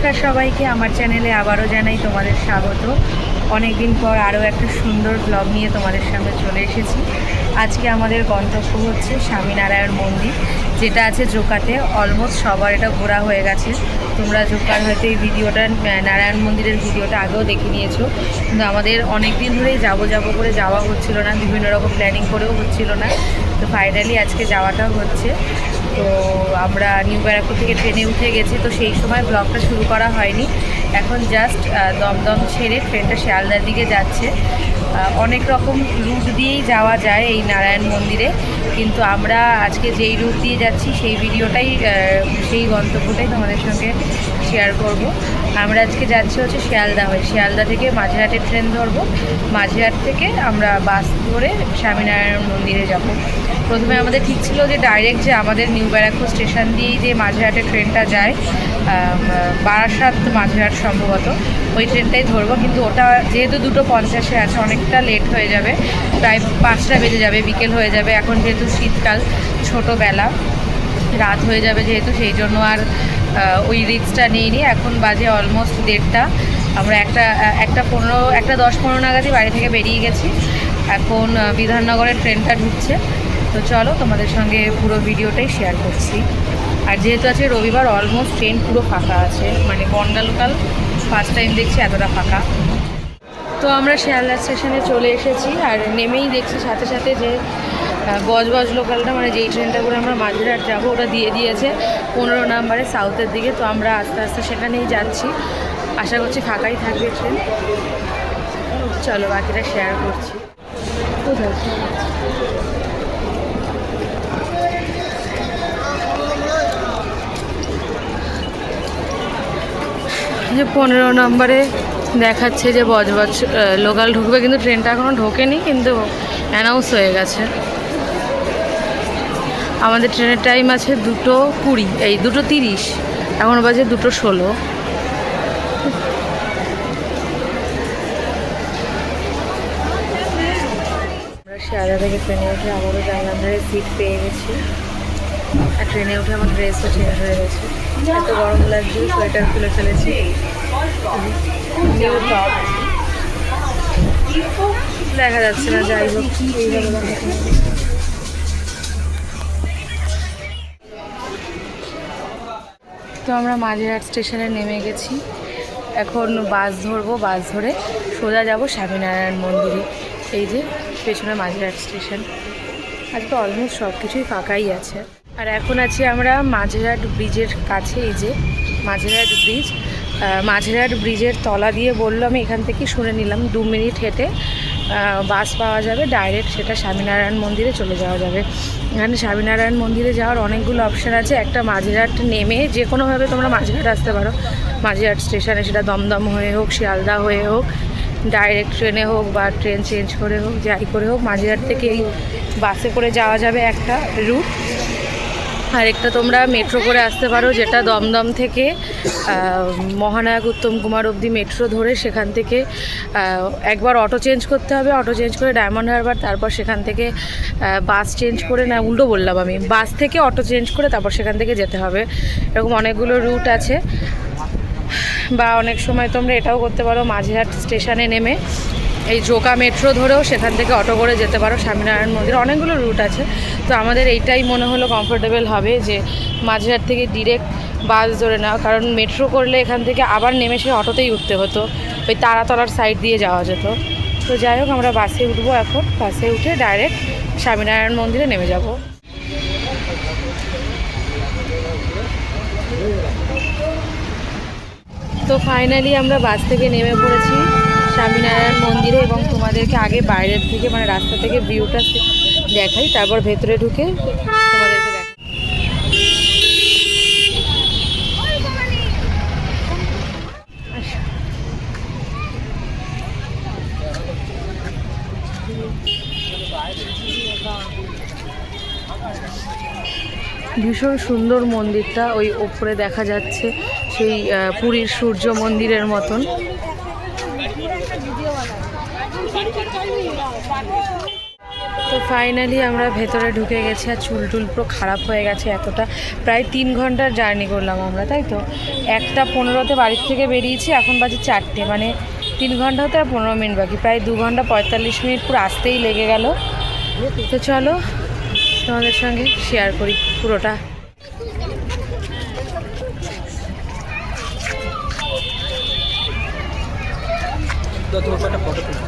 নমস্কার সবাইকে, আমার চ্যানেলে আবারও জানাই তোমাদের স্বাগত। অনেক দিন পর আরও একটা সুন্দর ব্লগ নিয়ে তোমাদের সামনে চলে এসেছি। আজকে আমাদের গন্তব্য হচ্ছে স্বামীনারায়ণ মন্দির, যেটা আছে জোকাতে। অলমোস্ট সবার এটা ঘোরা হয়ে গেছে। তোমরা জোকার হয়তো এই ভিডিওটা নারায়ণ মন্দিরের ভিডিওটা আগেও দেখে নিয়েছো। কিন্তু আমাদের অনেক দিন ধরেই যাব যাব করে যাওয়া হচ্ছিল না, বিভিন্ন রকম প্ল্যানিং করেও হচ্ছিল না। তো ফাইনালি আজকে যাওয়াটা হচ্ছে। তো আমরা নিউ ব্যারাকপুর থেকে ট্রেনে উঠে গেছি, তো সেই সময় ব্লগটা শুরু করা হয়নি। এখন জাস্ট দমদম ছেড়ে ট্রেনটা শিয়ালদার দিকে যাচ্ছে। অনেক রকম রুট দিয়েই যাওয়া যায় এই নারায়ণ মন্দিরে। কিন্তু আমরা আজকে যেই রুট দিয়ে যাচ্ছি, সেই ভিডিওটাই সেই গন্তব্যটাই তোমাদের সঙ্গে শেয়ার করব। আমরা আজকে যাচ্ছি হচ্ছে শিয়ালদা হয়ে। শিয়ালদা থেকে মাঝেরহাটের ট্রেন ধরবো। মাঝেরহাট থেকে আমরা বাস ধরে স্বামীনারায়ণ মন্দিরে যাব। প্রথমে আমাদের ঠিক ছিল যে ডাইরেক্ট যে আমাদের নিউ ব্যারাকপুর স্টেশন দিয়েই যে মাঝেরহাটের ট্রেনটা যায় বারাসাত মাঝেরহাট সম্ভবত, ওই ট্রেনটাই ধরবো। কিন্তু ওটা যেহেতু দুটো পঞ্চাশে আছে, অনেকটা লেট হয়ে যাবে। প্রায় পাঁচটা বেজে যাবে, বিকেল হয়ে যাবে। এখন যেহেতু শীতকাল, ছোটোবেলা। রাত হয়ে যাবে যেহেতু, সেই জন্য আর ওই রিক্সটা নিইনি। এখন বাজে অলমোস্ট দেড়টা। আমরা একটা একটা পনেরো, একটা দশ পনেরো নাগাদই বাড়ি থেকে বেরিয়ে গেছি। এখন বিধাননগরের ট্রেনটা ঢুকছে। তো চলো তোমাদের সঙ্গে পুরো ভিডিওটাই শেয়ার করছি। আর যেহেতু আছে রবিবার অলমোস্ট ট্রেন পুরো ফাঁকা আছে। মানে বনগা লোকাল ফার্স্ট টাইম দেখছি, এতটা ফাঁকা। তো আমরা শিয়ালদা স্টেশনে চলে এসেছি আর নেমেই দেখছি সাথে সাথে যে বজবজ লোকালটা মানে যেই ট্রেনটা করে আমরা মাঝেরহাট যাব, ওটা দিয়ে দিয়েছে পনেরো নাম্বারে সাউথের দিকে। তো আমরা আস্তে আস্তে সেখানেই যাচ্ছি। আশা করছি ফাঁকাই থাকবে ট্রেন। চলো, বাকিটা শেয়ার করছি। যে পনেরো নম্বরে দেখাচ্ছে যে বজবজ লোকাল ঢুকবে, কিন্তু ট্রেনটা এখনও ঢোকেনি, কিন্তু অ্যানাউন্স হয়ে গেছে। আমাদের ট্রেনের টাইম আছে দুটো কুড়ি, এই দুটো তিরিশ, এখন বাজে দুটো ষোলো। আমরা শিয়ালদা থেকে ট্রেনে উঠে আবারও জানলাম ধারে সিট পেয়ে গেছি। ট্রেনে উঠে আমার ড্রেসও চেঞ্জ হয়ে গেছে। এত গরম লাগছে সোয়েটার খুলে ফেলেছি। দেখা যাচ্ছে না, যাই হোক। তো আমরা মাঝেরহাট স্টেশনে নেমে গেছি। এখন বাস ধরবো, বাস ধরে সোজা যাব স্বামীনারায়ণ মন্দিরে। এই যে, পেছনে মাঝেরহাট স্টেশন। আজকে অলমোস্ট সব কিছুই ফাঁকাই আছে। আর এখন আছি আমরা মাঝেরহাট ব্রিজের কাছে, এই যে মাঝেরহাট ব্রিজ। মাঝেরহাট ব্রিজের তলা দিয়ে বলল, আমি এখান থেকে শুনে নিলাম, দু মিনিট হেঁটে বাস পাওয়া যাবে, ডাইরেক্ট সেটা স্বামীনারায়ণ মন্দিরে চলে যাওয়া যাবে। এখানে স্বামীনারায়ণ মন্দিরে যাওয়ার অনেকগুলো অপশান আছে, একটা মাঝেরহাট নেমে যে কোনোভাবে তোমরা মাঝেরহাট আসতে পারো। মাঝেরহাট স্টেশনে সেটা দমদম হয়ে হোক, শিয়ালদা হয়ে হোক, ডাইরেক্ট ট্রেনে হোক বা ট্রেন চেঞ্জ করে হোক, যাই করে হোক, মাঝেরহাট থেকে বাসে করে যাওয়া যাবে একটা রুট। আরেকটা তোমরা মেট্রো করে আসতে পারো, যেটা দমদম থেকে মহানায়ক উত্তম কুমার অবধি মেট্রো ধরে সেখান থেকে একবার অটো চেঞ্জ করতে হবে অটো চেঞ্জ করে ডায়মন্ড হারবার তারপর সেখান থেকে বাস চেঞ্জ করে, না, উল্টো বললাম আমি বাস থেকে অটো চেঞ্জ করে তারপর সেখান থেকে যেতে হবে। এরকম অনেকগুলো রুট আছে। বা অনেক সময় তোমরা এটাও করতে পারো, মাঝেরহাট স্টেশনে নেমে। এই জোকা মেট্রো ধরেও সেখান থেকে অটো করে যেতে পারো। স্বামীনারায়ণ মন্দির, অনেকগুলো রুট আছে। তো আমাদের এইটাই মনে হলো কমফোর্টেবল হবে যে মাঝেরহাট থেকে ডিরেক্ট বাস ধরে নেওয়া। কারণ মেট্রো করলে এখান থেকে আবার নেমে সে অটোতেই উঠতে হতো। ওই তারাতলার সাইড দিয়ে যাওয়া যেত। তো যাই হোক, আমরা বাসে উঠবো এখন। বাসে উঠে ডাইরেক্ট স্বামীনারায়ণ মন্দিরে নেমে যাব। তো ফাইনালি আমরা বাস থেকে নেমে পড়েছি। স্বামীনারায়ণ মন্দিরে এবং তোমাদেরকে আগে বাইরের থেকে মানে রাস্তা থেকে ভিউটা দেখাই, তারপর ভেতরে ঢুকে দেখাই। ভীষণ সুন্দর মন্দিরটা, ওই ওপরে দেখা যাচ্ছে সেই পুরীর সূর্য মন্দিরের মতন। তো ফাইনালি আমরা ভেতরে ঢুকে গেছি আর চুল টুল পুরো খারাপ হয়ে গেছে এতটা। প্রায় তিন ঘণ্টার জার্নি করলাম আমরা, তাই তো? একটা পনেরোতে বাড়ির থেকে বেরিয়েছি, এখন বাজে চারটে মানে তিন ঘণ্টা হতে আর পনেরো মিনিট বাকি, প্রায় দু ঘণ্টা পঁয়তাল্লিশ মিনিট পুরো আসতেই লেগে গেল। তো চলো, তোমাদের সঙ্গে শেয়ার করি পুরোটা। ফটো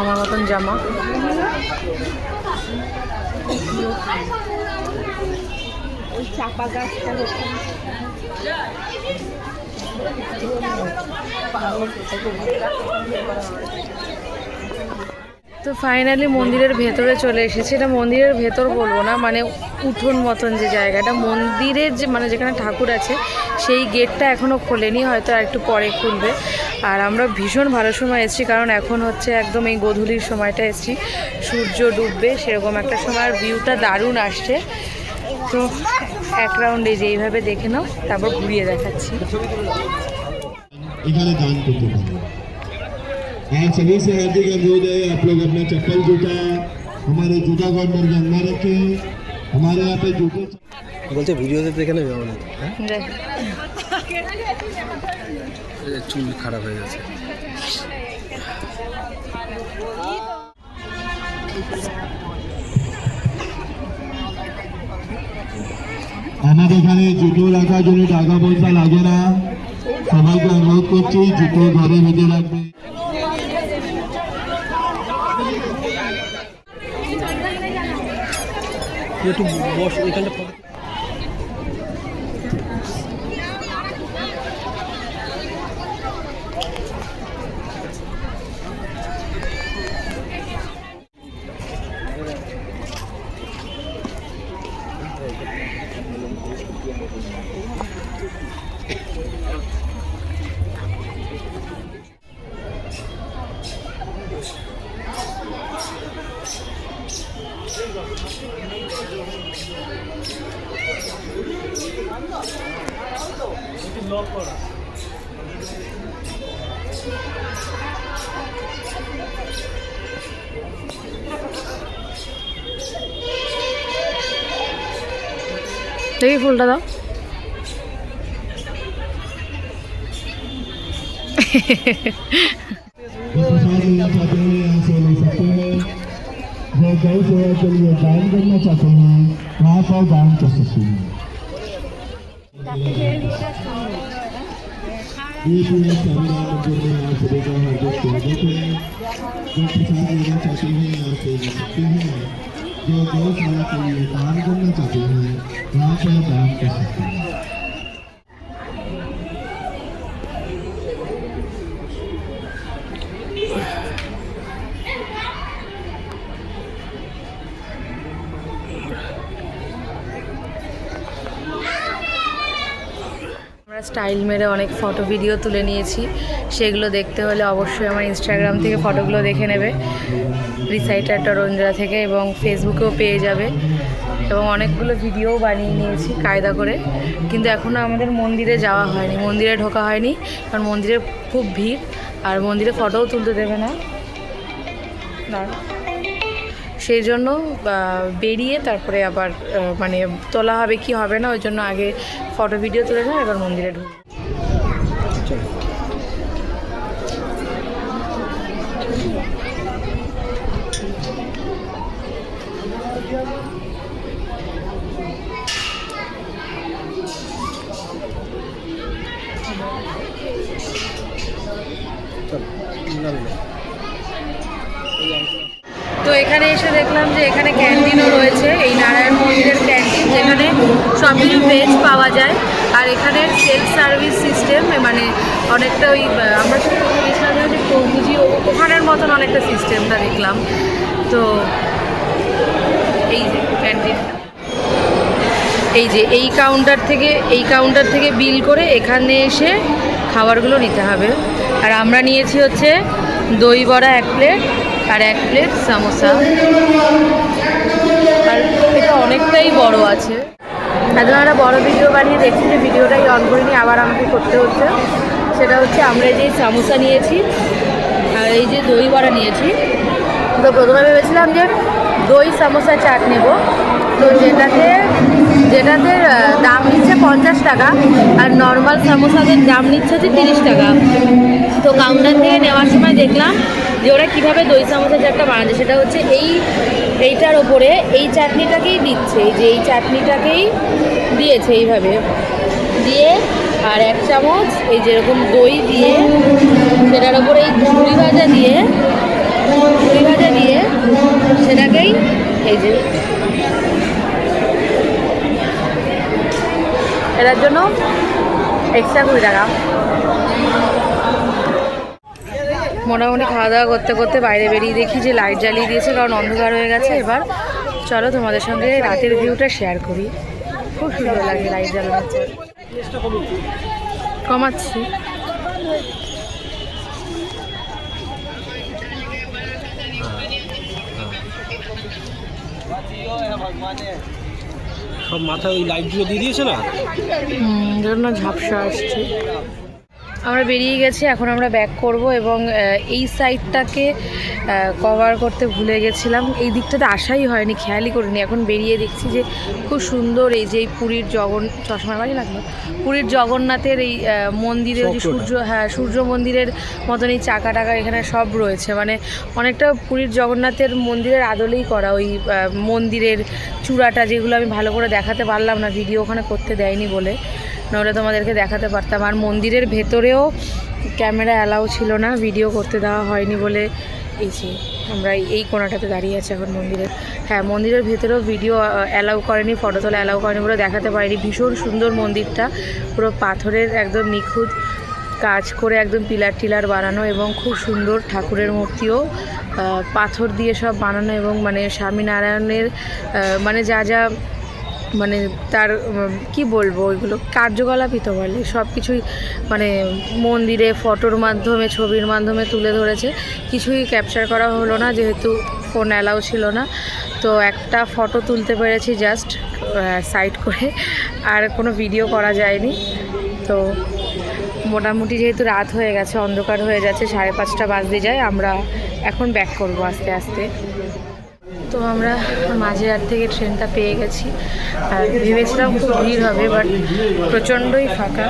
আমার মতন জামা। চাপা গাছটা তো ফাইনালি মন্দিরের ভেতরে চলে এসেছি। এটা মন্দিরের ভেতর বলব না মানে উঠোন মতন যে জায়গাটা। মন্দিরের যে মানে যেখানে ঠাকুর আছে সেই গেটটা এখনও খোলেনি হয়তো আর একটু পরে খুলবে। আর আমরা ভীষণ ভালো সময় এসেছি কারণ এখন হচ্ছে একদম এই গধূলির সময়টা এসেছি সূর্য ডুববে সেরকম একটা সময় আর ভিউটা দারুণ আসছে তো এক রাউন্ডে যে এইভাবে দেখে নাও তারপর ঘুরিয়ে দেখাচ্ছি इन्होंने दान करते हैं आप सभी से हार्दिक अनुरोध है आप लोग अपना चप्पल जूता हमारे जूता कॉर्नर के अंदर रखें हमारे यहाँ पे जूते বলছে ভিডিওতে দেখে নেবে চুল খারাপ হয়ে গেছে। আমাদের এখানে জুতো রাখার জন্য টাকা পয়সা লাগে না। সবাইকে অনুরোধ করছি জুতো ঘরে বেঁধে রাখবে। একটু বস এখানটা দেখি ফুলটা দাও जो प्रसाद लेना चाहते हैं यहाँ से ले सकते हैं जो गौ सेवा के लिए दान करना चाहते हैं वहाँ पर दान कर सकते हैं ये पूरे स्वामीनारायण मंदिर में आप सभी का हार्दिक स्वागत है जो प्रसाद लेना चाहते हैं यहाँ से ले सकते हैं 有多少个也打工的主角，拿着当个。আমরা স্টাইল মেরে অনেক ফটো ভিডিও তুলে নিয়েছি। সেগুলো দেখতে হলে অবশ্যই আমার ইনস্টাগ্রাম থেকে ফটোগুলো দেখে নেবে। রিসাইটার টরঞ্জরা থেকে এবং ফেসবুকেও পেয়ে যাবে। এবং অনেকগুলো ভিডিও বানিয়ে নিয়েছি কায়দা করে। কিন্তু এখনও আমাদের মন্দিরে যাওয়া হয়নি। মন্দিরে ঢোকা হয়নি। কারণ মন্দিরে খুব ভিড়। আর মন্দিরে ফটোও তুলতে দেবে না। দাঁড়াও। সেই জন্য বেরিয়ে তারপরে আবার মানে তোলা হবে কি হবে না, ওই জন্য আগে ফটো ভিডিও তুলে নেয় এবার মন্দিরে ঢুকবো। নামে তো এখানে এসে দেখলাম যে এখানে ক্যান্টিনও রয়েছে। এই নারায়ণ মন্দিরের ক্যান্টিন যেখানে সব কিছু ভেজ পাওয়া যায়। আর এখানে সেলফ সার্ভিস সিস্টেম মানে অনেকটা ওই আমরা গেছিলাম যে ও- ওখানের মতন অনেকটা সিস্টেমটা দেখলাম। তো এই যে ক্যান্টিন এই যে এই কাউন্টার থেকে, এই কাউন্টার থেকে বিল করে এখানে এসে খাবারগুলো নিতে হবে। আর আমরা নিয়েছি হচ্ছে দই বড়া এক প্লেট আর এক প্লেট সামোসা। আর এটা অনেকটাই বড় আছে। এখন আমরা বড় ভিডিও বানিয়ে দেখছি যে ভিডিওটাই অন করিনি, আবার আমাকে করতে হচ্ছে। সেটা হচ্ছে আমরা যে সামোসা নিয়েছি, আর এই যে দই বড়া নিয়েছি। তো প্রথমে ভেবেছিলাম যে দই সামোসা চাট নেব। তো যেটাতে যেটাতে দাম নিচ্ছে পঞ্চাশ টাকা, আর নর্মাল সামোসাদের দাম নিচ্ছে হচ্ছে তিরিশ টাকা। তো কাউন্টার থেকে নেওয়ার সময় দেখলাম যে ওরা কীভাবে দই সামোসা চাটটা বানাচ্ছে সেটা হচ্ছে এই, এইটার ওপরে এই চাটনিটাকেই দিচ্ছে, এই যে এই চাটনিটাকেই দিয়েছে এইভাবে। দিয়ে আর এক চামচ এই যেরকম দই দিয়ে, সেটার ওপরে এই ঝুড়ি ভাজা দিয়ে ঝুড়ি ভাজা দিয়ে সেটাকেই এই যে এটার জন্য এক্সট্রা কুড়ি টাকা। মোটামুটি খাওয়া দাওয়া করতে করতে বাইরে বেরিয়ে দেখি যে লাইট জ্বালিয়ে দিয়েছে কারণ অন্ধকার হয়ে গেছে এবার। চলো তোমাদের সঙ্গে রাতের ভিউটা শেয়ার করি। খুব সুন্দর লাগে লাইট জ্বালানোর পর। কমাচ্ছি। সব মাথায় ওই লাইটগুলো দিয়ে দিয়েছে না? ঝাপসা আসছে। আমরা বেরিয়ে গেছি এখন আমরা ব্যাক করব এবং এই সাইডটাকে কভার করতে ভুলে গেছিলাম। এই দিকটাতে আসাই হয়নি খেয়ালই করিনি। এখন বেরিয়ে দেখছি যে খুব সুন্দর এই যে পুরীর জগন চশমার বাড়ি লাগল পুরীর জগন্নাথের এই মন্দিরে যে সূর্য হ্যাঁ সূর্য মন্দিরের মতন এই চাকা টাকা এখানে সব রয়েছে। মানে অনেকটা পুরীর জগন্নাথের মন্দিরের আদলেই করা ওই মন্দিরের চূড়াটা যেগুলো আমি ভালো করে দেখাতে পারলাম না ভিডিও ওখানে করতে দেয়নি বলে। নাহলে তোমাদেরকে দেখাতে পারতাম। আর মন্দিরের ভেতরেও ক্যামেরা অ্যালাউ ছিল না, ভিডিও করতে দেওয়া হয়নি বলে। এই যে, আমরা এই- কোনাটাতে দাঁড়িয়ে আছি এখন মন্দিরের। হ্যাঁ মন্দিরের ভেতরেও ভিডিও অ্যালাউ করেনি, ফটো তোলা অ্যালাউ করেনি বলে দেখাতে পারিনি। ভীষণ সুন্দর মন্দিরটা, পুরো পাথরের একদম নিখুঁত কাজ করে একদম পিলার টিলার বানানো এবং খুব সুন্দর ঠাকুরের মূর্তিও পাথর দিয়ে সব বানানো এবং মানে স্বামীনারায়ণের মানে যা যা মানে তার কি বলব ওইগুলো? কার্যকলাপই তো বলে। সব কিছুই মানে মন্দিরে ফটোর মাধ্যমে, ছবির মাধ্যমে তুলে ধরেছে। কিছুই ক্যাপচার করা হলো না, যেহেতু ফোন অ্যালাউ ছিল না। তো একটা ফটো তুলতে পেরেছি জাস্ট সাইড করে। আর কোনো ভিডিও করা যায়নি। তো মোটামুটি যেহেতু রাত হয়ে গেছে, অন্ধকার হয়ে যাচ্ছে, সাড়ে পাঁচটা বাজতে যায়, আমরা এখন ব্যাক করব আস্তে আস্তে। তো আমরা মাঝেরহাট থেকে ট্রেনটা পেয়ে গেছি। আর ভেবেছিলাম খুব ভিড় হবে, বাট প্রচণ্ডই ফাঁকা।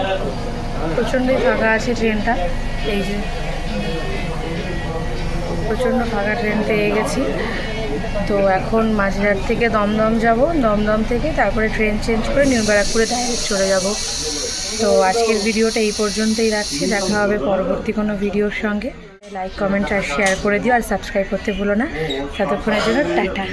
প্রচণ্ডই ফাঁকা আছে ট্রেনটা। এই যে, প্রচণ্ড ফাঁকা ট্রেন পেয়ে গেছি। তো এখন মাঝেরহাট থেকে দমদম যাব। দমদম থেকে তারপরে ট্রেন চেঞ্জ করে নিউ ব্যারাকপুরে ডাইরেক্ট চলে যাব। তো আজকের ভিডিওটা এই পর্যন্তই রাখছি। দেখা হবে পরবর্তী কোনো ভিডিওর সঙ্গে। লাইক কমেন্ট আর শেয়ার করে দিও আর সাবস্ক্রাইব করতে ভুলো না। ততক্ষণের জন্য টাটা।